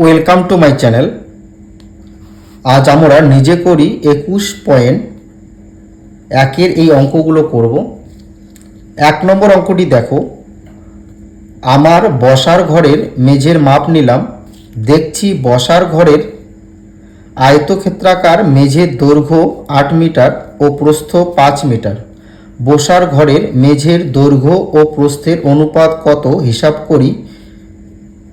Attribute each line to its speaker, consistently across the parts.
Speaker 1: Welcome to my channel. আজ আমরা নিজে করি একুশ পয়েন্ট একের এই অঙ্কগুলো করব। এক নম্বর অঙ্কটি দেখো। আমার বসার ঘরের মেঝের মাপ নিলাম। দেখছি বসার ঘরের আয়তক্ষেত্রাকার মেঝের দৈর্ঘ্য আট মিটার ও প্রস্থ পাঁচ মিটার। বসার ঘরের মেঝের দৈর্ঘ্য ও প্রস্থের অনুপাত কত হিসাব করি।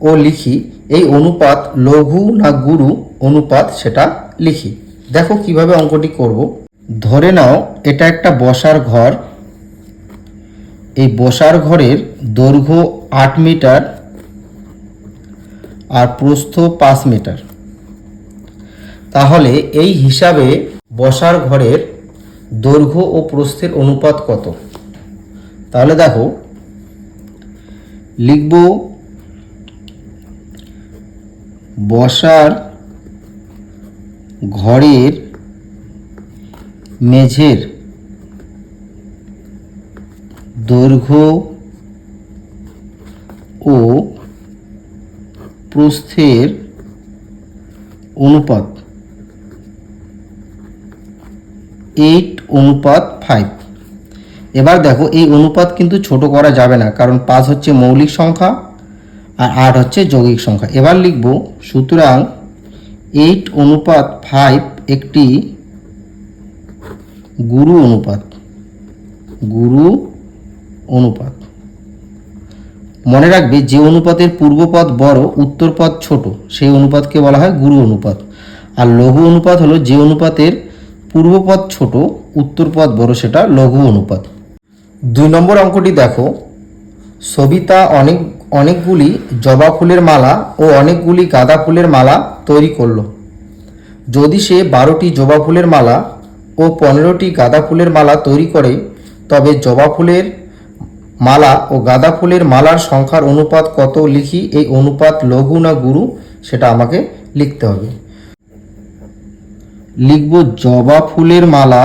Speaker 1: ও লিখি, এই অনুপাত লঘু না গুরু অনুপাত সেটা লিখি। দেখো কীভাবে অঙ্কটি করব। ধরে নাও, এটা একটা বসার ঘর। এই বসার ঘরের দৈর্ঘ্য আট মিটার আর প্রস্থ পাঁচ মিটার। তাহলে এই হিসাবে বসার ঘরের দৈর্ঘ্য ও প্রস্থের অনুপাত কত? তাহলে দেখো, লিখব বসার ঘরের মেঝের দৈর্ঘ্য ও প্রস্থের অনুপাত এইট অনুপাত ফাইভ এবার দেখো এই অনুপাত কিন্তু ছোট করা যাবে না, কারণ পাঁচ হচ্ছে মৌলিক সংখ্যা। আর আট হচ্ছে যৌগিক সংখ্যা। এবার লিখব, সুতরাং এইট অনুপাত ফাইভ একটি গুরু অনুপাত গুরু অনুপাত। মনে রাখবে, যে অনুপাতের পূর্বপদ বড়, উত্তরপদ ছোট, সেই অনুপাতকে বলা হয় গুরু অনুপাত। আর লঘু অনুপাত হলো যে অনুপাতের পূর্বপদ ছোট, উত্তরপদ বড়, সেটা লঘু অনুপাত। দুই নম্বর অঙ্কটি দেখো, সবিতা অনেক অনেকগুলি জবা ফুলের মালা ও অনেকগুলি গাঁদা ফুলের মালা তৈরি করল। যদি সে বারোটি জবা ফুলের মালা ও পনেরোটি গাঁদা ফুলের মালা তৈরি করে, তবে জবা ফুলের মালা ও গাঁদা ফুলের মালার সংখ্যার অনুপাত কত লিখি, এই অনুপাত লঘু না গুরু, সেটা আমাকে লিখতে হবে। লিখব জবা ফুলের মালা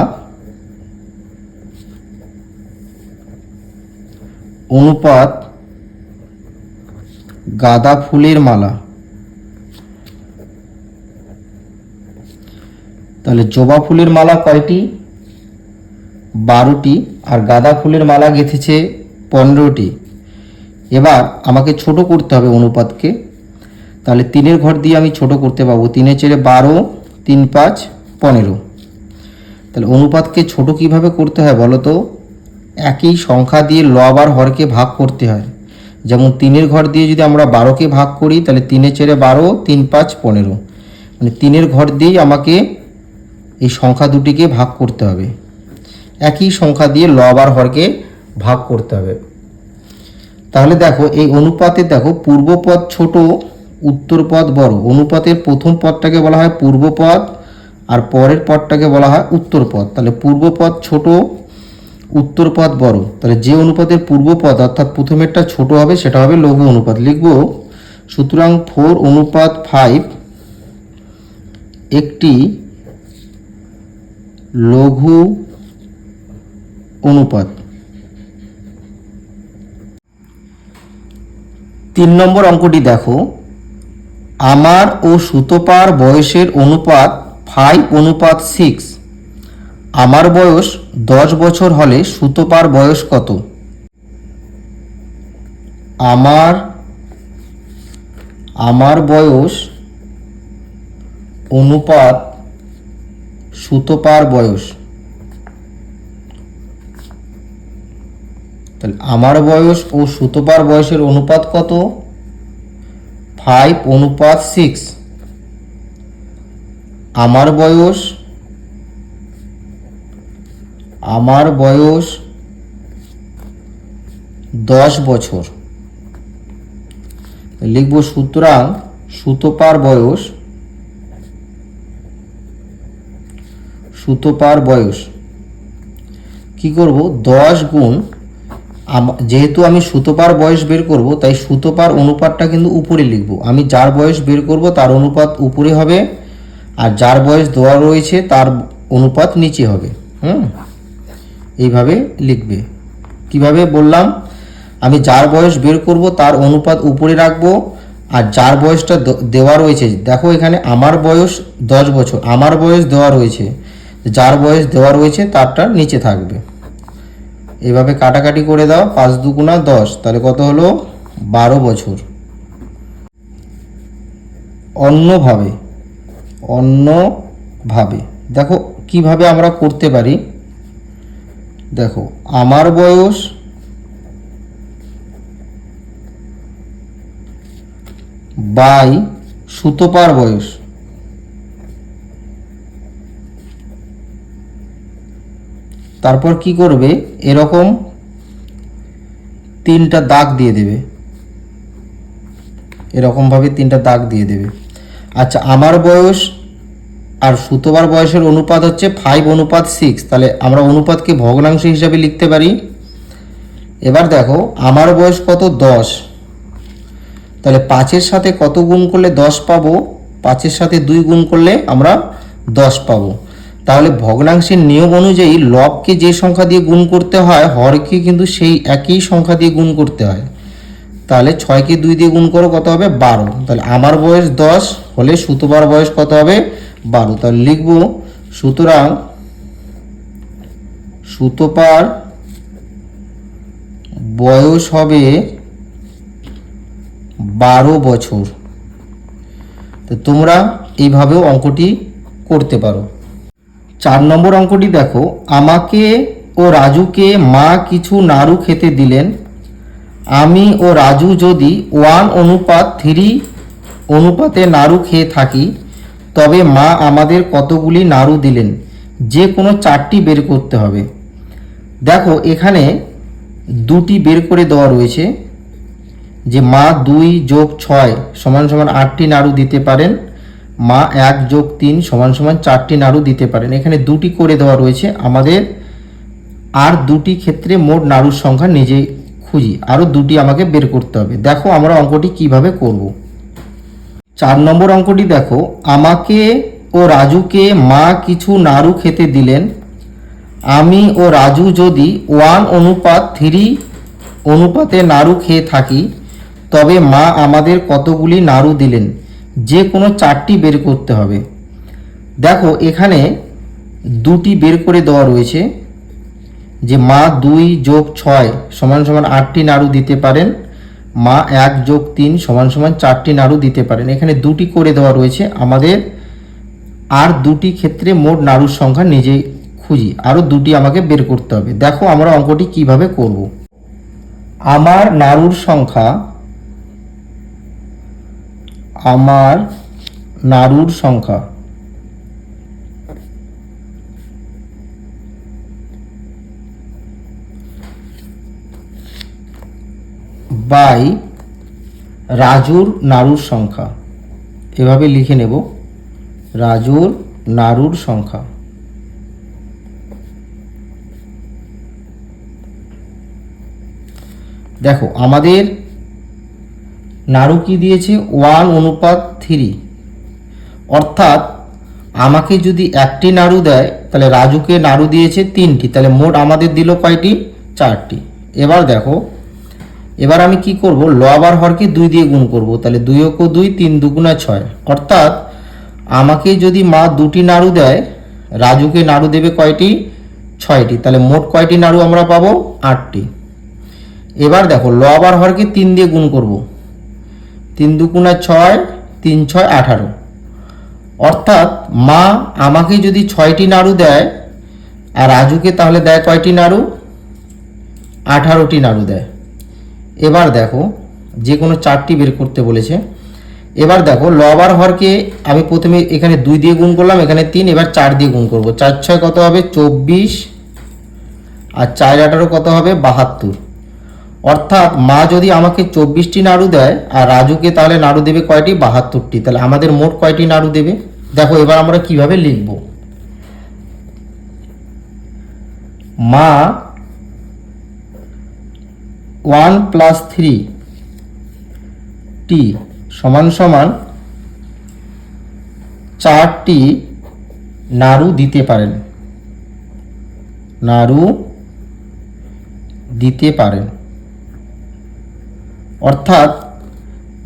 Speaker 1: অনুপাত গাঁদা ফুলের মালা। তাহলে জবা ফুলের মালা কয়টি? বারোটি। আর গাঁদা ফুলের মালা গেঁথেছে পনেরোটি। এবার আমাকে ছোট করতে হবে অনুপাতকে। তাহলে তিনের ঘর দিয়ে আমি ছোট করতে পারব। তিনের চেড়ে বারো, তিন পাঁচ, পনেরো। তাহলে অনুপাতকে ছোট কীভাবে করতে হয় বলো তো? একই সংখ্যা দিয়ে লব আর হরকে ভাগ করতে হয়। যেমন তিনের ঘর দিয়ে যদি আমরা বারোকে ভাগ করি, তাহলে তিনে চেড়ে বারো, তিন পাঁচ পনেরো। মানে তিনের ঘর দিয়েই আমাকে এই সংখ্যা দুটিকে ভাগ করতে হবে। একই সংখ্যা দিয়ে লব আর হরকে ভাগ করতে হবে। তাহলে দেখো, এই অনুপাতে দেখো, পূর্বপদ ছোট, উত্তরপদ বড়। অনুপাতের প্রথম পদটাকে বলা হয় পূর্বপদ, আর পরের পদটাকে বলা হয় উত্তরপদ। তাহলে পূর্বপদ ছোট উত্তরপদ বড়। তাহলে যে অনুপাতের পূর্বপদ অর্থাৎ প্রথমেরটা ছোট হবে, সেটা হবে লঘু অনুপাত। লিখব, সুতরাং ফোর অনুপাত ফাইভ একটি লঘু অনুপাত। তিন নম্বর অঙ্কটি দেখো। আমার ও সুতপার বয়সের অনুপাত ফাইভ অনুপাত সিক্স আমার বয়স দশ বছর হলে সুতপার বয়স কত? আমার আমার বয়স অনুপাত সুতপার বয়স। তাহলে আমার বয়স ও সুতপার বয়সের অনুপাত কত? ফাইভ অনুপাত সিক্স আমার বয়স আমার বয়স দশ বছর। লিখব সুতরাং সুতপার বয়স সুতপার বয়স। কি করব? দশ গুণ যেহেতু আমি সুতোপার বয়স বের করব, তাই সুতোপার অনুপাতটা কিন্তু উপরে লিখব। আমি যার বয়স বের করব, তার অনুপাত উপরে হবে, আর যার বয়স দেওয়া রয়েছে, তার অনুপাত নিচে হবে। হুম? এইভাবে লিখবে। কীভাবে বললাম? আমি যার বয়স বের করব, তার অনুপাত উপরে রাখব, আর যার বয়সটা দেওয়া রয়েছে, দেখো এখানে আমার বয়স দশ বছর, আমার বয়স দেওয়া রয়েছে, যার বয়স দেওয়া রয়েছে তারটা নিচে থাকবে। এভাবে কাটাকাটি করে দাও, পাঁচ দুগুণা দশ, তাহলে কত হলো? বারো বছর। অন্যভাবে অন্যভাবে, দেখো কীভাবে আমরা করতে পারি। দেখো, আমার বয়স বাই সুতোপার বয়স। তারপর কি করবে? এরকম তিনটা দাগ দিয়ে দেবে। এরকমভাবে তিনটা দাগ দিয়ে দেবে। আচ্ছা আমার বয়স আর সুতোবার বয়সের অনুপাত হচ্ছে ফাইভ অনুপাত সিক্স তাহলে আমরা অনুপাতকে ভগ্নাংশ হিসাবে লিখতে পারি। এবার দেখো, আমার বয়স কত? দশ। তাহলে পাঁচের সাথে কত গুণ করলে দশ পাবো? পাঁচের সাথে দুই গুণ করলে আমরা দশ পাবো। তাহলে ভগ্নাংশের নিয়ম অনুযায়ী লবকে যে সংখ্যা দিয়ে গুণ করতে হয়, হরকে কিন্তু সেই একই সংখ্যা দিয়ে গুণ করতে হয়। তাহলে ছয়কে দুই দিয়ে গুণ করো, কত হবে? বারো। তাহলে আমার বয়স দশ, হলে সুতোবার বয়স কত হবে? বারো, তাহলে লিখব, সুতরাং সুতোপার বয়স হবে বারো বছর। তো তোমরা এইভাবেও অঙ্কটি করতে পারো। চার নম্বর অঙ্কটি দেখো, আমাকে ও রাজুকে মা কিছু নাড়ু খেতে দিলেন। আমি ও রাজু যদি ওয়ান অনুপাত থ্রি অনুপাতে নাড়ু খেয়ে থাকি তবে মা আমাদের কতগুলি নাড়ু দিলেন, যে কোনো চারটি বের করতে হবে। দেখো, এখানে দুটি বের করে দেওয়া রয়েছে, যে মা দুই যোগ ছয় সমান সমান আটটি নাড়ু দিতে পারেন, মা এক যোগ তিন সমান সমান চারটি নাড়ু দিতে পারেন। এখানে দুটি করে দেওয়া রয়েছে, আমাদের আর দুটি ক্ষেত্রে মোট নাড়ুর সংখ্যা নিজে খুঁজি, আরও দুটি আমাকে বের করতে হবে। দেখো আমরা অঙ্কটি কীভাবে করব। চার নম্বর অঙ্কটি দেখো। আমাকে ও রাজুকে মা কিছু নাড়ু খেতে দিলেন। আমি ও রাজু যদি ওয়ান অনুপাত থ্রি অনুপাতে নাড়ু খেয়ে থাকি, তবে মা আমাদের কতগুলি নাড়ু দিলেন? যে কোনো চারটি বের করতে হবে। দেখো, এখানে দুটি বের করে দেওয়া রয়েছে। যে মা দুই যোগ ছয় সমান সমান আটটি নাড়ু দিতে পারেন। মা এক যোগ তিন সমান সমান চারটি নাড়ু দিতে পারেন। এখানে দুটি করে দেওয়া রয়েছে। আমাদের আর দুটি ক্ষেত্রে মোট নাড়ুর সংখ্যা নিজে খুঁজি। আরও দুটি আমাকে বের করতে হবে। দেখো আমরা অঙ্কটি কীভাবে করব। আমার নাড়ুর সংখ্যা, আমার নাড়ুর সংখ্যা বাই রাজুর নাড়ুর সংখ্যা। এভাবে লিখে নেব, রাজুর নাড়ুর সংখ্যা। দেখো, আমাদের নাড়ু কি দিয়েছে? ওয়ান অনুপাত থ্রি। অর্থাৎ আমাকে যদি একটি নাড়ু দেয়, তাহলে রাজুকে নাড়ু দিয়েছে তিনটি। তাহলে মোট আমাদের দিল কয়টি? চারটি। এবার দেখো এবার আমি কি করব? লবার হরকে দুই দিয়ে গুণ করব। তাহলে দুই অক্ষ দুই, তিন দুগুণা ছয়। অর্থাৎ আমাকে যদি মা দুটি নাড়ু দেয়, রাজুকে নাড়ু দেবে কয়টি? ছয়টি। তাহলে মোট কয়টি নাড়ু আমরা পাবো? আটটি। এবার দেখো লবার হরকে তিন দিয়ে গুণ করব। তিন দুগুণা ছয়, তিন ছয় আঠারো। অর্থাৎ মা আমাকে যদি ছয়টি নাড়ু দেয়, আর রাজুকে তাহলে দেয় কয়টি নাড়ু? আঠারোটি নাড়ু দেয়। এবার দেখো, যে কোনো চারটি বের করতে বলেছে। এবার দেখো লবার হরকে আমি প্রথমে এখানে দুই দিয়ে গুণ করলাম, এখানে তিন, এবার চার দিয়ে গুণ করব। চার ছয় কত হবে? চব্বিশ। আর চার আঠারো কত হবে? বাহাত্তর। অর্থাৎ মা যদি আমাকে চব্বিশটি নাড়ু দেয়, আর রাজুকে তাহলে নাড়ু দেবে কয়টি? বাহাত্তরটি। তাহলে আমাদের মোট কয়টি নাড়ু দেবে? দেখো, এবার আমরা কীভাবে লিখব? মা ওয়ান প্লাস থ্রি টি সমান সমান চারটি নাড়ু দিতে পারেন। নাড়ু দিতে পারেন। অর্থাৎ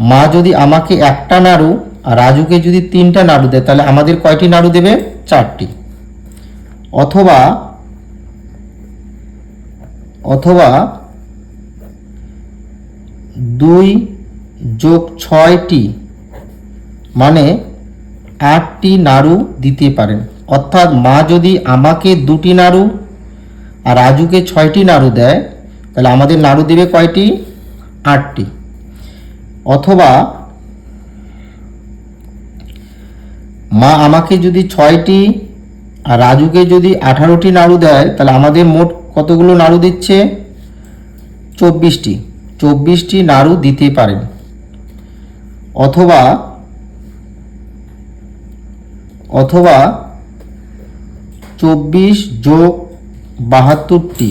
Speaker 1: মা যদি আমাকে একটা নাড়ু আর রাজুকে যদি তিনটা নাড়ু দেয়, তাহলে আমাদের কয়টি নাড়ু দেবে? চারটি। অথবা অথবা দুই যোগ ছয়টি মানে আটটি নাড়ু দিতে পারেন। অর্থাৎ মা যদি আমাকে দুটি নাড়ু আর রাজুকে ছয়টি নাড়ু দেয়, তাহলে আমাদের নাড়ু দেবে কয়টি? আটটি। অথবা মা আমাকে যদি ছয়টি আর রাজুকে যদি আঠারোটি নাড়ু দেয়, তাহলে আমাদের মোট কতগুলো নাড়ু দিচ্ছে? চব্বিশটি। চব্বিশটি নাড়ু দিতে পারেন। অথবা অথবা চব্বিশ যোগ বাহাত্তরটি।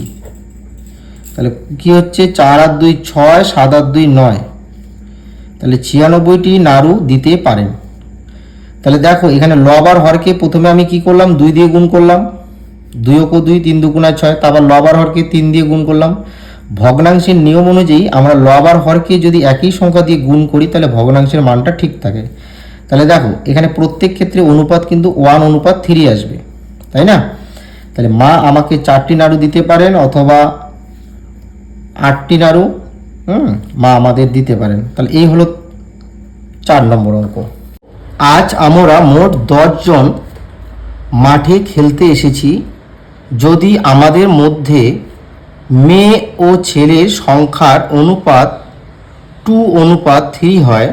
Speaker 1: তাহলে কি হচ্ছে? চার আর দুই ছয়, সাত আর দুই নয়। তাহলে ছিয়ানব্বইটি নাড়ু দিতে পারেন। তাহলে দেখো, এখানে লবার হরকে প্রথমে আমি কি করলাম? দুই দিয়ে গুণ করলাম। দুই ওকো দুই, তিন দুগুণায় ছয়। তারপর লবার হরকে তিন দিয়ে গুণ করলাম। ভগ্নাংশের নিয়ম অনুযায়ী আমরা লবার হরকে যদি একই সংখ্যা দিয়ে গুণ করি, তাহলে ভগ্নাংশের মানটা ঠিক থাকে। তাহলে দেখো, এখানে প্রত্যেক ক্ষেত্রে অনুপাত কিন্তু ওয়ান অনুপাত থ্রি আসবে, তাই না? তাহলে মা আমাকে চারটি নাড়ু দিতে পারেন অথবা আটটি নাড়ু, হুম, মা আমাদের দিতে পারেন। তাহলে এই হলো চার নম্বর অঙ্ক। আজ আমরা মোট দশজন মাঠে খেলতে এসেছি। যদি আমাদের মধ্যে মেয়ে ও ছেলের সংখ্যার অনুপাত টু অনুপাত থ্রি হয়।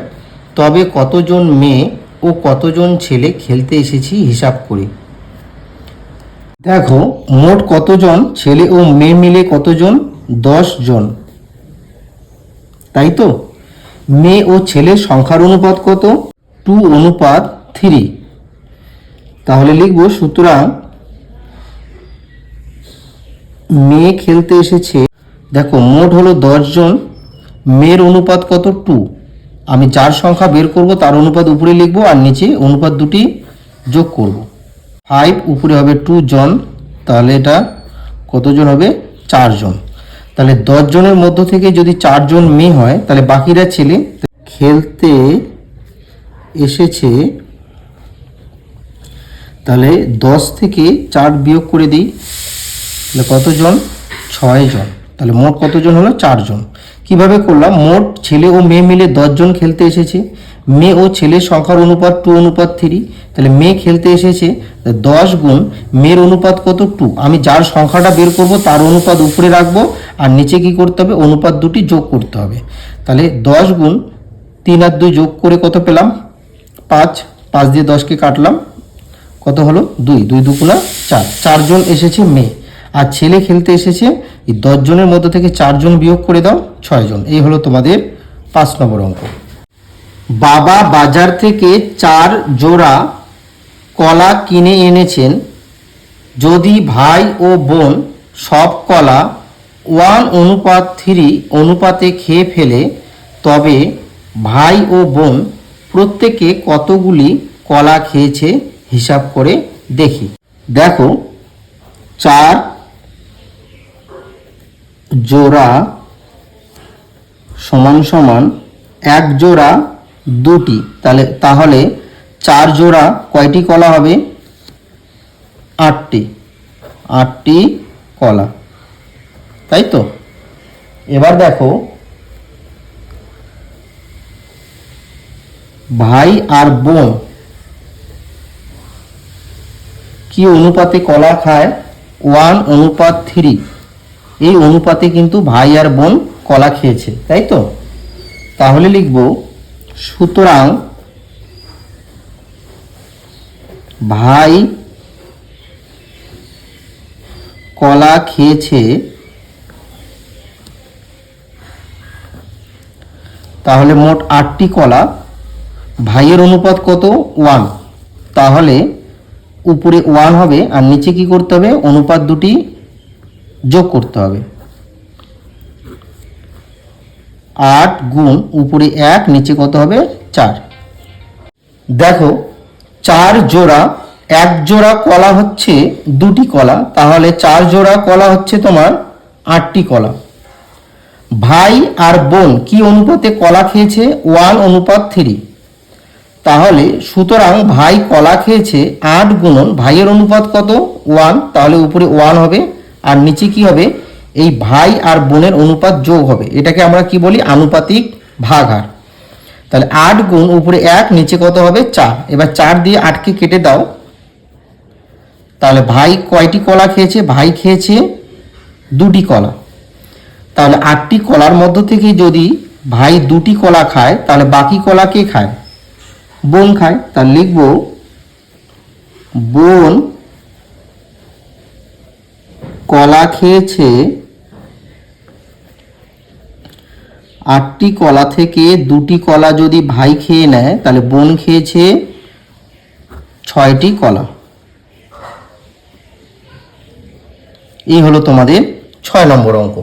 Speaker 1: তবে কতজন মেয়ে ও কতজন ছেলে খেলতে এসেছি হিসাব করি। দেখো, মোট কতজন ছেলে ও মেয়ে মিলে কতজন? দশ জন। তাই তো? মেয়ে ও ছেলের সংখ্যার অনুপাত কত? টু অনুপাত থ্রি তাহলে লিখব সুতরাং মেয়ে খেলতে এসেছে। দেখো, মোট হলো জন। মেয়ের অনুপাত কত? টু আমি চার সংখ্যা বের করব, তার অনুপাত উপরে লিখব আর নিচে অনুপাত দুটি যোগ করব। ফাইভ উপরে হবে টু জন, তাহলে এটা কতজন হবে? চারজন তাহলে দশ জনের মধ্য থেকে যদি চারজন মেয়ে হয়, তাহলে বাকিরা ছেলে। খেলতে এসেছে, তাহলে দশ থেকে চার বিয়োগ করে দিই। তাহলে কতজন ছয় জন। তাহলে মোট কতজন হলো? চারজন কীভাবে করলাম? মোট ছেলে ও মেয়ে মিলে দশজন খেলতে এসেছে। মেয়ে ও ছেলের সংখ্যার অনুপাত টু, অনুপাত থ্রি। তাহলে মেয়ে খেলতে এসেছে দশ গুণ মেয়ের অনুপাত কত? টু। আমি যার সংখ্যাটা বের করব, তার অনুপাত উপরে রাখব, আর নিচে কি করতে হবে? অনুপাত দুটি যোগ করতে হবে। তাহলে দশ গুণ তিন আর দুই যোগ করে কত পেলাম? পাঁচ। পাঁচ দিয়ে দশকে কাটলাম। কত হলো? দুই। দুই দুগুণা চার। চারজন এসেছে মেয়ে। আর ছেলে খেলতে এসেছে, এই দশজনের মধ্যে থেকে চারজন বিয়োগ করে দাও ছয়জন এই হলো তোমাদের পাঁচ নম্বর অঙ্ক। বাবা বাজার থেকে চার জোড়া কলা কিনে এনেছেন। যদি ভাই ও বোন সব কলা ওয়ান অনুপাত থ্রি অনুপাতে খেয়ে ফেলে, তবে ভাই ও বোন প্রত্যেকে কতগুলি কলা খেয়েছে হিসাব করে দেখি। দেখো, চার জোড়া সমান সমান এক জোড়া দুটি। তাহলে তাহলে চার জোড়া কয়টি কলা হবে? আটটি। আটটি কলা। তাই তো? এবার দেখো, ভাই আর বোন কি অনুপাতে কলা খায়? ওয়ান অনুপাত থ্রি। এই অনুপাতে কিন্তু ভাই আর বোন কলা খেয়েছে, তাই তো? তাহলে লিখব, সুতরাং ভাই কলা খেয়েছে, তাহলে মোট আটটি কলা, ভাইয়ের অনুপাত কত? ওয়ান। তাহলে উপরে ওয়ান হবে, আর নিচে কি করতে হবে? অনুপাত দুটি যোগ করতে হবে। আট গুণ উপরে এক, নিচে কত হবে? চার। দেখো, চার জোড়া, এক জোড়া কলা হচ্ছে দুটি কলা, তাহলে চার জোড়া কলা হচ্ছে তোমার আটটি কলা। ভাই আর বোন কি অনুপাতে কলা খেয়েছে? ওয়ান অনুপাত থ্রি। তাহলে সুতরাং ভাই কলা খেয়েছে আট গুণন, ভাইয়ের অনুপাত কত? ওয়ান, তাহলে উপরে ওয়ান হবে। আর নিচে কি হবে? এই ভাই আর বোনের অনুপাত যোগ হবে। এটাকে আমরা কি বলি? আনুপাতিক ভাগহার। তাহলে আট গুণ উপরে এক, নিচে কত হবে? চার। এবার চার দিয়ে আটকে কেটে দাও। তাহলে ভাই কয়টি কলা খেয়েছে? ভাই খেয়েছে দুটি কলা। তাহলে আটটি কলার মধ্য থেকে যদি ভাই দুটি কলা খায়, তাহলে বাকি কলা কে খায়? বোন খায়। তাহলে লিখব, বোন কলা খেয়েছে? আটটি কলা থেকে দুটি কলা যদি ভাই খেয়ে নেয়, তাহলে বোন খেয়েছে ছয়টি কলা। এই হলো তোমাদের ছয় নম্বর অঙ্ক।